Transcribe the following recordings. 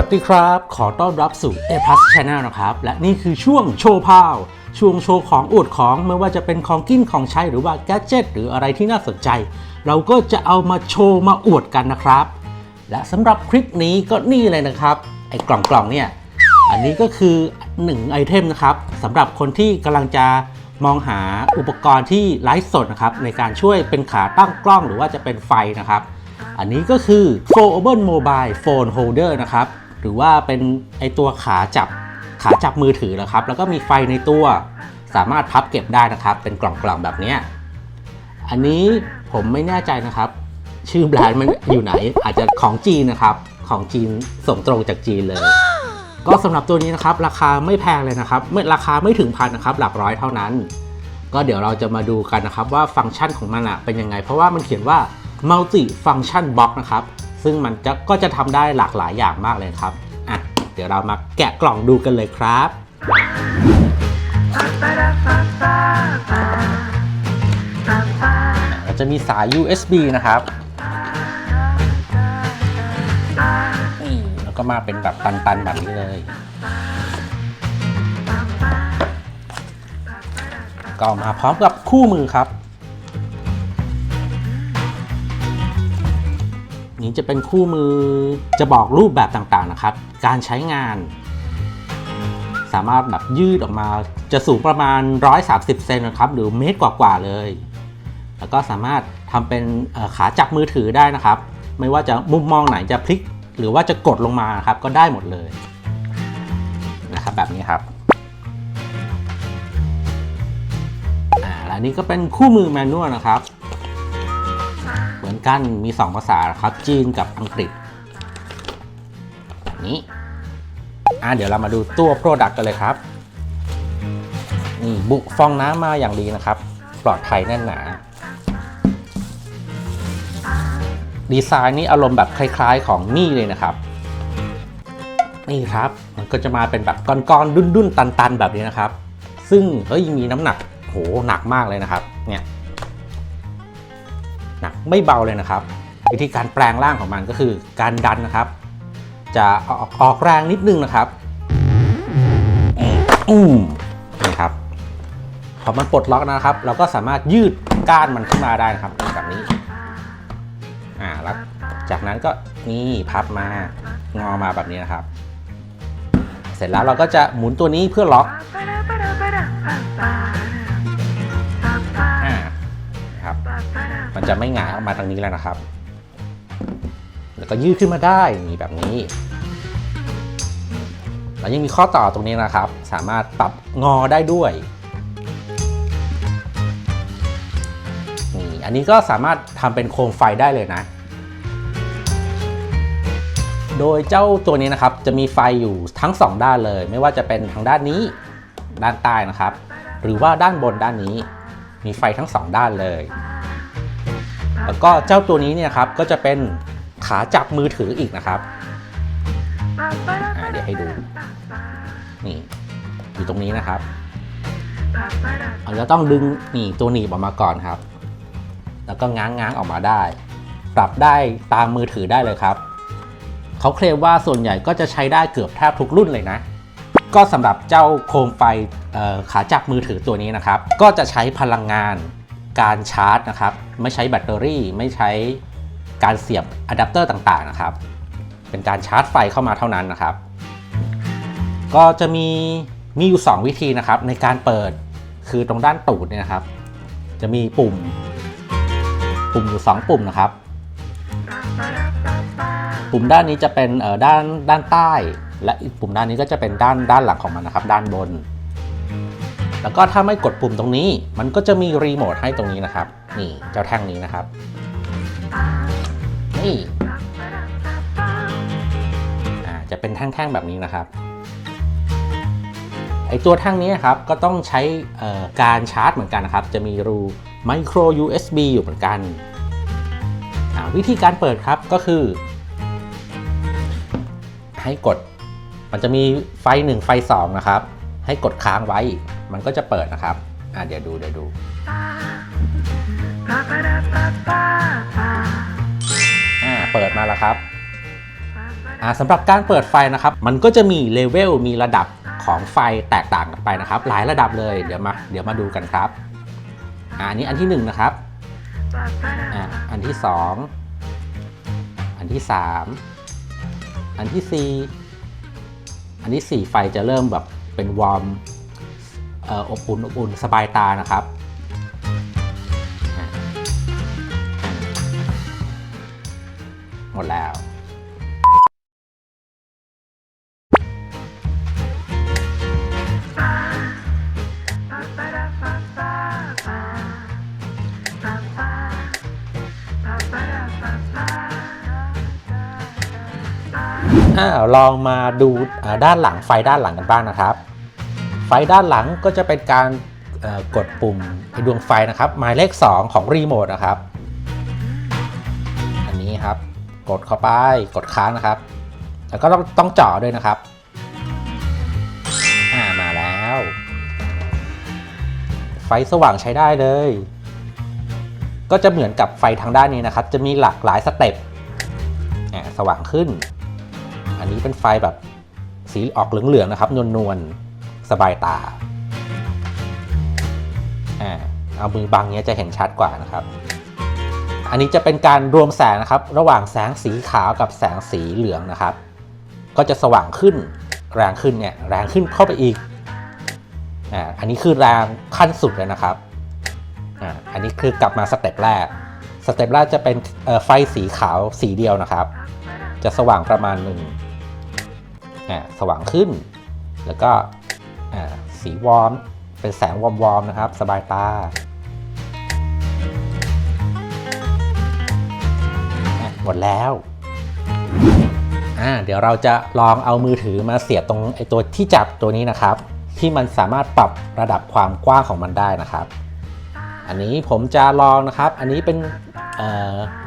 วัสดีครับ ขอต้อนรับสู่ A Plus Channel นะครับ และนี่คือช่วงโชว์พาว ช่วงโชว์ของอวดของไม่ว่าจะเป็นของกินของใช้หรือว่าแกจ g e t หรืออะไรที่น่าสนใจ เราก็จะเอามาโชว์มาอวดกันนะครับ และสำหรับคลิปนี้ก็นี่เลยนะครับ ไอ้กล่องกล่องๆเนี่ย อันนี้ก็คือ 1 ไอเทมนะครับสำหรับคนที่กำลังจะมองหาอุปกรณ์ที่ไลฟ์สดนะครับในการช่วยเป็นขาตั้งกล้องหรือว่าจะเป็นไฟนะครับ อันนี้ก็คือ Foldable Mobile Phone Holder นะครับ หรือว่าเป็นไอตัวขาจับขาจับมือถือนะครับ แล้วก็มีไฟในตัวสามารถพับเก็บได้นะครับ เป็นกล่องๆแบบนี้อันนี้ผมไม่แน่ใจนะครับ ชื่อแบรนด์มันอยู่ไหน อาจจะของจีนนะครับ ของจีนส่งตรงจากจีนเลย ก็สำหรับตัวนี้นะครับ ราคาไม่แพงเลยนะครับไม่ราคาไม่ถึงพันนะครับ หลักร้อยเท่านั้น ก็เดี๋ยวเราจะมาดูกันนะครับว่าฟังก์ชันของมันอะเป็นยังไง เพราะว่ามันเขียนว่า multi function box นะครับ ซึ่งมันจะก็จะทำได้หลากหลายอย่างมากเลยครับอะเดี๋ยวเรามาแกะกล่องดูกันเลยครับเราจะมีสาย USB นะครับ แล้วก็มาเป็นแบบตันๆแบบนี้เลย ก็มาพร้อมกับคู่มือครับ นี้จะเป็นคู่มือจะบอกรูปแบบต่างๆนะครับ การใช้งาน สามารถแบบยืดออกมาจะสูงประมาณ 130 เซนนะครับ หรือเมตรกว่าๆเลย แล้วก็สามารถทำเป็นขาจับมือถือได้นะครับ ไม่ว่าจะมุมมองไหนจะพลิก หรือว่าจะกดลงมาครับก็ได้หมดเลยนะครับแบบนี้ครับอ่าและนี่ก็เป็นคู่มือแมนนวลนะครับ เหมือนกันมี 2 ภาษาครับ จีนกับอังกฤษแบบนี้อ่าเดี๋ยวเรามาดูตัว Product กันเลยครับนี่บุฟองน้ำมาอย่างดีนะครับ ปลอดภัยแน่นหนาดีไซน์นี่อารมณ์แบบคล้ายๆของมี่เลยนะครับ นี่ครับมันก็จะมาเป็นแบบก้อนๆดุ้นๆ ตันๆ แบบนี้นะครับ ซึ่งเฮ้ยมีน้ำหนักโหหนักมากเลยนะครับ เนี่ย หนักไม่เบาเลยนะครับ วิธีการแปลงร่างของมันก็คือการดันนะครับ จะออกออกแรงนิดนึงนะครับอืมนี่ครับพอมันปลดล็อกนะครับ เราก็สามารถยืดก้านมันขึ้นมาได้นะครับแบบนี้อ่าแล้วจากนั้นก็นี่พับมางอมาแบบนี้นะครับ เสร็จแล้วเราก็จะหมุนตัวนี้เพื่อล็อก จะไม่หงายออกมาทางนี้แล้วนะครับ แล้วก็ยืดขึ้นมาได้นี่แบบนี้ แล้วยังมีข้อต่อตรงนี้นะครับ สามารถปรับงอได้ด้วยนี่อันนี้ก็สามารถทำเป็นโคมไฟได้เลยนะ โดยเจ้าตัวนี้นะครับ จะมีไฟอยู่ทั้ง 2 ด้านเลย ไม่ว่าจะเป็นทางด้านนี้ด้านใต้นะครับ หรือว่าด้านบนด้านนี้ มีไฟทั้ง 2 ด้านเลย แล้วก็เจ้าตัวนี้เนี่ยครับก็จะเป็นขาจับมือถืออีกนะครับเดี๋ยวให้ดูนี่อยู่ตรงนี้นะครับเราจะต้องดึงนี่ตัวหนีบออกมาก่อนครับ แล้วก็ง้างง้างออกมาได้ ปรับได้ตามมือถือได้เลยครับ เขาเคลมว่าส่วนใหญ่ก็จะใช้ได้เกือบแทบทุกรุ่นเลยนะ ก็สำหรับเจ้าโคมไฟขาจับมือถือตัวนี้นะครับ ก็จะใช้พลังงาน การชาร์จนะครับ ไม่ใช้แบตเตอรี่ ไม่ใช้การเสียบอะแดปเตอร์ต่างๆนะครับ เป็นการชาร์จไฟเข้ามาเท่านั้นนะครับ ก็จะมีมีอยู่ 2 วิธีนะครับ ในการเปิดคือตรงด้านตูดเนี่ยนะครับ จะมีปุ่ม ปุ่มอยู่ 2 ปุ่มนะครับ ปุ่มด้านนี้จะเป็นเอ่อด้านด้านใต้ และอีกปุ่มด้านนี้ก็จะเป็นด้านด้านหลังของมันนะครับ ด้านบน แล้วก็ถ้าไม่กดปุ่มตรงนี้ มันก็จะมีรีโมทให้ตรงนี้นะครับ นี่เจ้าแท่งนี้นะครับ นี่จะเป็นแท่งๆแบบนี้นะครับไอตัวแท่งนี้ครับก็ต้องใช้การชาร์จเหมือนกันนะครับ จะมีรู micro USB อยู่เหมือนกัน วิธีการเปิดครับก็คือ ให้กด มันจะมีไฟ 1 ไฟ 2 นะครับ ให้กดค้างไว้ มันก็จะเปิดนะครับ อ่าเดี๋ยวดูเดี๋ยวดู อ่าเปิดมาแล้วครับอ่าสำหรับการเปิดไฟนะครับ มันก็จะมีเลเวลมีระดับของไฟแตกต่างกันไปนะครับ หลายระดับเลยเดี๋ยวมาเดี๋ยวมาดูกันครับอ่าอันนี้อันที่หนึ่งนะครับอ่าอันที่สองอันที่สามอันที่สี่อันที่สี่ไฟจะเริ่มแบบเป็นวอร์ม อบอุ่นอบอุ่นสบายตานะครับหมดแล้วลองมาดูด้านหลังไฟด้านหลังกันบ้างนะครับ ไฟด้านหลังก็จะเป็นการกดปุ่มดวงไฟนะครับ หมายเลข 2 ของรีโมทนะครับ อันนี้ครับ กดเข้าไปกดค้างนะครับ แล้วก็ต้องต้องเจ่อด้วยนะครับอ่ามาแล้ว ไฟสว่างใช้ได้เลย ก็จะเหมือนกับไฟทางด้านนี้นะครับ จะมีหลากหลายสเต็ปอ่าสว่างขึ้น อันนี้เป็นไฟแบบสีออกเหลืองๆนะครับนวลๆ สบายตาอ่าเอามือบังเนี้ยจะเห็นชัดกว่านะครับ อันนี้จะเป็นการรวมแสงนะครับ ระหว่างแสงสีขาวกับแสงสีเหลืองนะครับ ก็จะสว่างขึ้นแรงขึ้นเนี่ยแรงขึ้นเข้าไปอีกอ่าอันนี้คือแรงขั้นสุดเลยนะครับอ่าอันนี้คือกลับมาสเต็ปแรกสเต็ปแรกจะเป็นไฟสีขาวสีเดียวนะครับ จะสว่างประมาณหนึ่งอ่าสว่างขึ้น แล้วก็ สีวอร์มเป็นแสงวอร์มๆนะครับ สบายตาหมดแล้วเดี๋ยวเราจะลองเอามือถือมาเสียบตรงไอตัวที่จับตัวนี้นะครับ ที่มันสามารถปรับระดับความกว้างของมันได้นะครับ อันนี้ผมจะลองนะครับ อันนี้เป็น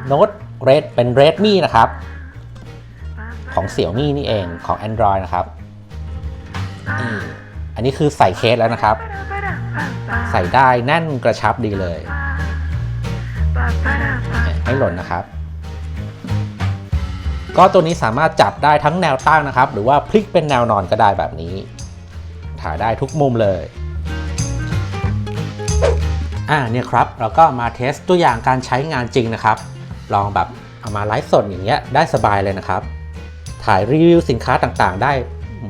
โน้ตเรดเป็น Redmi นะครับ ของ Xiaomi นี่เองของ Android นะครับนี่ อันนี้คือใส่เคสแล้วนะครับ ใส่ได้แน่นกระชับดีเลย ไม่หล่นนะครับ ก็ตัวนี้สามารถจับได้ทั้งแนวตั้งนะครับ หรือว่าพลิกเป็นแนวนอนก็ได้แบบนี้ ถ่ายได้ทุกมุมเลยอ่าเนี่ยครับเราก็มาเทสตัวอย่างการใช้งานจริงนะครับ ลองแบบเอามาไลฟ์สดอย่างเงี้ยได้สบายเลยนะครับ ถ่ายรีวิวสินค้าต่างๆ ได้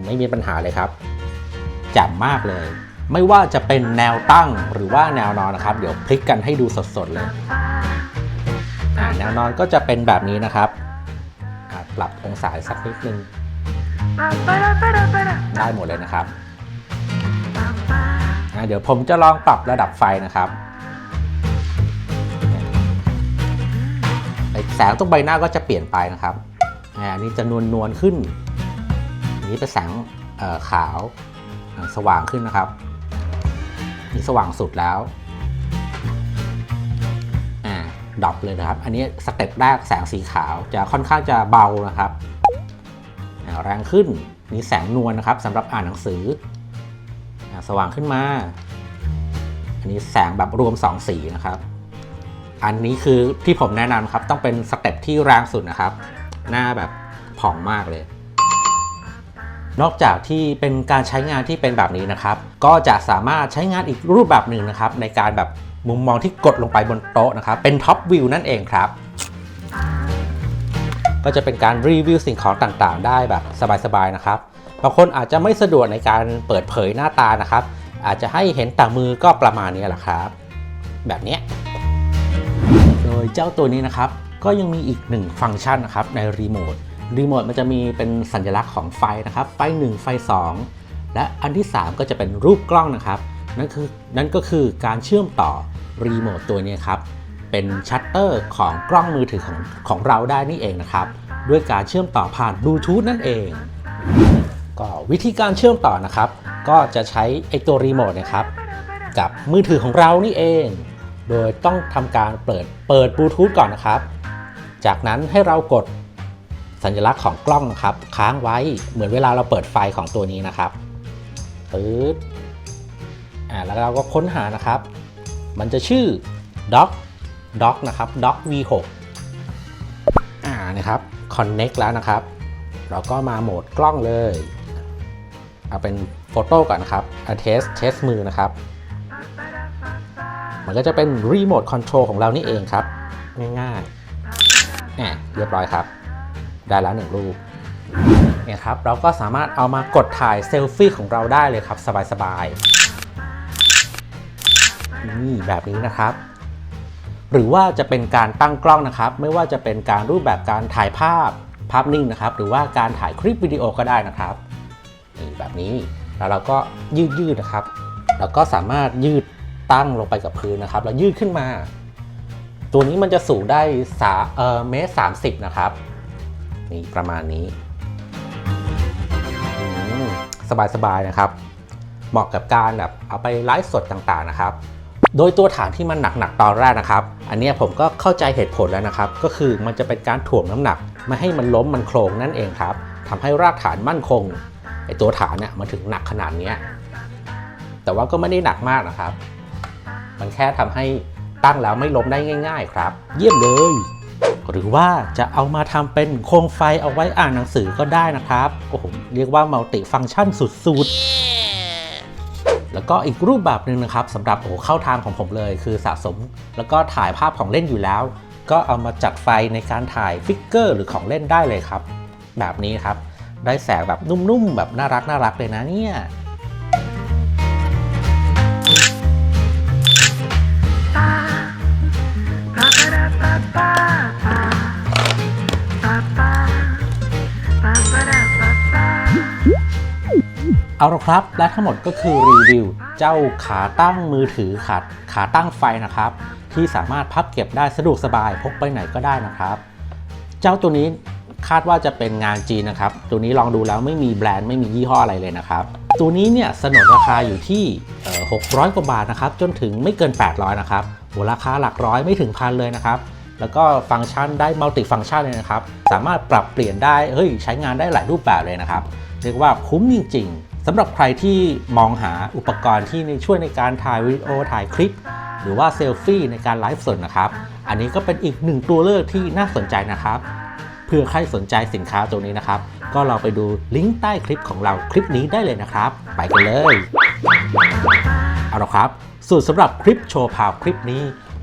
ไม่มีปัญหาเลยครับ จ่มมากเลย ไม่ว่าจะเป็นแนวตั้งหรือว่าแนวนอนนะครับ เดี๋ยวพลิกกันให้ดูสดๆเลยแนวนอนก็จะเป็นแบบนี้นะครับปรับองศาสักนิดนึงได้หมดเลยนะครับเดี๋ยวผมจะลองปรับระดับไฟนะครับแสงตรงใบหน้าก็จะเปลี่ยนไปนะครับอันนี้จะนวลนวลๆขึ้น นี้เป็นแสงขาว สว่างขึ้นนะครับนี่สว่างสุดแล้วอ่าดับเลยนะครับ อันนี้สเต็ปแรกแสงสีขาวจะค่อนข้างจะเบานะครับอ่าแรงขึ้นนี่แสงนวลนะครับสำหรับอ่านหนังสืออ่าสว่างขึ้นมา อันนี้แสงแบบรวม 2 สีนะครับ อันนี้คือที่ผมแนะนำครับต้องเป็นสเต็ปที่แรงสุดนะครับ หน้าแบบผ่องมากเลย นอกจากที่เป็นการใช้งานที่เป็นแบบนี้นะครับ ก็จะสามารถใช้งานอีกรูปแบบหนึ่งนะครับ ในการแบบมุมมองที่กดลงไปบนโต๊ะนะครับ เป็นท็อปวิวนั่นเองครับ ก็จะเป็นการรีวิวสิ่งของต่างๆ ได้แบบสบายๆนะครับบางคนอาจจะไม่สะดวกในการเปิดเผยหน้าตานะครับ อาจจะให้เห็นแต่มือก็ประมาณนี้แหละครับ แบบนี้โดยเจ้าตัวนี้นะครับก็ยังมีอีกหนึ่งฟังก์ชันนะครับในรีโมท รีโมทมันจะมีเป็นสัญลักษณ์ของไฟนะครับ ไฟ 1 ไฟ 2 และอันที่ 3 ก็จะเป็นรูปกล้องนะครับ นั่นคือนั่นก็คือการเชื่อมต่อรีโมทตัวนี้ครับ เป็นชัตเตอร์ของกล้องมือถือของของเราได้นี่เองนะครับ ด้วยการเชื่อมต่อผ่านบลูทูธนั่นเอง ก็วิธีการเชื่อมต่อนะครับ ก็จะใช้ไอตัวรีโมทนะครับกับมือถือของเรานี่เอง โดยต้องทำการเปิดเปิดบลูทูธก่อนนะครับ จากนั้นให้เรากด สัญลักษณ์ของกล้องนะครับ ค้างไว้เหมือนเวลาเราเปิดไฟของตัวนี้นะครับปึ๊บอ่าแล้วเราก็ค้นหานะครับ มันจะชื่อ dock dock นะครับ dock v6 อ่านะครับ connect แล้วนะครับ เราก็มาโหมดกล้องเลย เอาเป็นโฟโต้ก่อนนะครับเอาเทสเทสมือนะครับ มันก็จะเป็นรีโมทคอนโทรลของเรานี่เองครับ ง่ายๆแหมเรียบร้อยครับ ได้แล้วหนึ่งรูปเนี่ยครับเราก็สามารถเอามากดถ่ายเซลฟี่ของเราได้เลยครับสบายๆนี่แบบนี้นะครับ หรือว่าจะเป็นการตั้งกล้องนะครับ ไม่ว่าจะเป็นการรูปแบบการถ่ายภาพภาพนิ่งนะครับ หรือว่าการถ่ายคลิปวิดีโอก็ได้นะครับนี่แบบนี้แล้วเราก็ยืดยืดๆนะครับ แล้วก็สามารถยืดตั้งลงไปกับพื้นนะครับ แล้วยืดขึ้นมา ตัวนี้มันจะสูงได้สาเมตรสามสิบนะครับ นี่ประมาณนี้สบายสบายๆนะครับ เหมาะกับการแบบเอาไปไลฟ์สดต่างๆนะครับ โดยตัวฐานที่มันหนักๆตอนแรกนะครับ อันนี้ผมก็เข้าใจเหตุผลแล้วนะครับ ก็คือมันจะเป็นการถ่วงน้ำหนัก ไม่ให้มันล้มมันโครงนั่นเองครับทำให้รากฐานมั่นคงไอตัวฐานเนี่ยมันถึงหนักขนาดนี้แต่ว่าก็ไม่ได้หนักมากนะครับ มันแค่ทำให้ตั้งแล้วไม่ล้มได้ง่าย ๆ ครับ เยี่ยมเลย หรือว่าจะเอามาทำเป็นโคมไฟเอาไว้อ่านหนังสือก็ได้นะครับโอ้โหเรียกว่ามัลติฟังก์ชันสุดๆ แล้วก็อีกรูปแบบหนึ่งนะครับสำหรับโอ้เข้าทางของผมเลย คือสะสม แล้วก็ถ่ายภาพของเล่นอยู่แล้ว ก็เอามาจัดไฟในการถ่ายฟิกเกอร์หรือของเล่นได้เลยครับ แบบนี้ครับได้แสงแบบนุ่มๆ แบบน่ารักน่ารักเลยนะเนี่ย เอาละครับ และทั้งหมดก็คือรีวิว เจ้าขาตั้งมือถือขาขาตั้งไฟนะครับ ที่สามารถพับเก็บได้สะดวกสบายพกไปไหนก็ได้นะครับ เจ้าตัวนี้คาดว่าจะเป็นงานจีนนะครับ ตัวนี้ลองดูแล้วไม่มีแบรนด์ไม่มียี่ห้ออะไรเลยนะครับ ตัวนี้เนี่ยสนนราคาอยู่ที่เอ่อ600 กว่าบาทนะครับ จนถึงไม่เกิน 800 นะครับโหราคาหลักร้อยไม่ถึงพันเลยนะครับ แล้วก็ฟังก์ชันได้มัลติฟังก์ชันเลยนะครับ สามารถปรับเปลี่ยนได้ เฮ้ย ใช้งานได้หลายรูปแบบเลยนะครับ เรียกว่าคุ้มจริง ๆ สำหรับใครที่มองหาอุปกรณ์ที่ช่วยในการถ่ายวิดีโอถ่ายคลิป หรือว่าเซลฟี่ในการไลฟ์สดนะครับ อันนี้ก็เป็นอีกหนึ่งตัวเลือกที่น่าสนใจนะครับเพื่อใครสนใจสินค้าตัวนี้นะครับ ก็เราไปดูลิงก์ใต้คลิปของเราคลิปนี้ได้เลยนะครับ ไปกันเลย เอาละครับส่วนสำหรับคลิปโชว์พาวคลิปนี้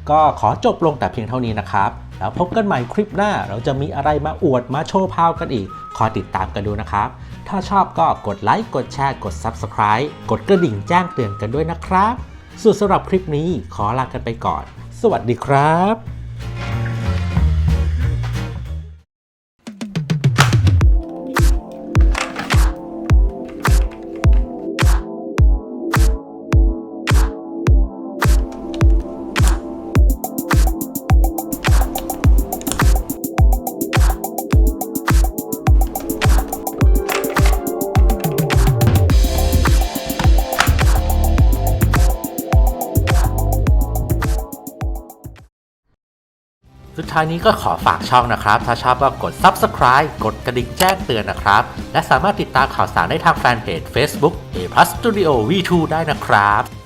ก็ขอจบลงแต่เพียงเท่านี้นะครับ แล้วพบกันใหม่คลิปหน้าเราจะมีอะไรมาอวดมาโชว์พาวกันอีกคอยติดตามกันดูนะครับ ถ้าชอบก็กดไลค์กดแชร์กด Subscribe กดกระดิ่งแจ้งเตือนกันด้วยนะครับส่วนสำหรับคลิปนี้ขอลากันไปก่อน สวัสดีครับ ท้ายนี้ก็ขอฝากช่องนะครับ ถ้าชอบก็กด Subscribe กดกระดิ่งแจ้งเตือนนะครับ และสามารถติดตามข่าวสารได้ทางแฟนเพจ Facebook A Plus Studio V2 ได้นะครับ